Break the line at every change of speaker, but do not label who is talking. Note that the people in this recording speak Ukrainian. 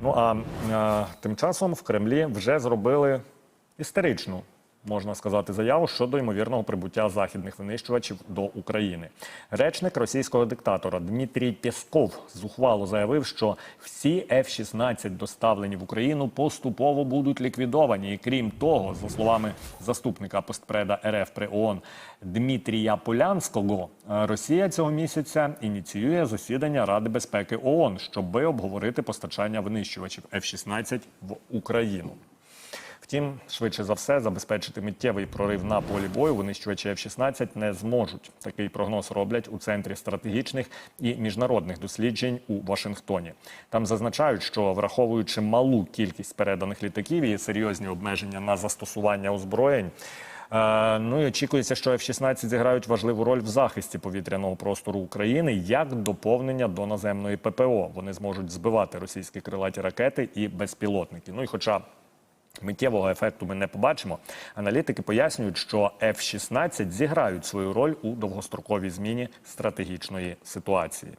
Ну а е, тим часом в Кремлі вже зробили істеричну. Можна сказати заяву щодо ймовірного прибуття західних винищувачів до України. Речник російського диктатора Дмитрій Пєсков зухвало заявив, що всі F-16 доставлені в Україну поступово будуть ліквідовані. І крім того, за словами заступника постпреда РФ при ООН Дмитрія Полянського, Росія цього місяця ініціює засідання Ради безпеки ООН, щоби обговорити постачання винищувачів F-16 в Україну. Втім, швидше за все, забезпечити миттєвий прорив на полі бою винищувачі F-16 не зможуть. Такий прогноз роблять у центрі стратегічних і міжнародних досліджень у Вашингтоні. Там зазначають, що враховуючи малу кількість переданих літаків і серйозні обмеження на застосування озброєнь. е, Ну і очікується, що F-16 зіграють важливу роль в захисті повітряного простору України як доповнення до наземної ППО. Вони зможуть збивати російські крилаті ракети і безпілотники. Ну і хоча Миттєвого ефекту ми не побачимо. Аналітики пояснюють, що F-16 зіграють свою роль у довгостроковій зміні стратегічної ситуації.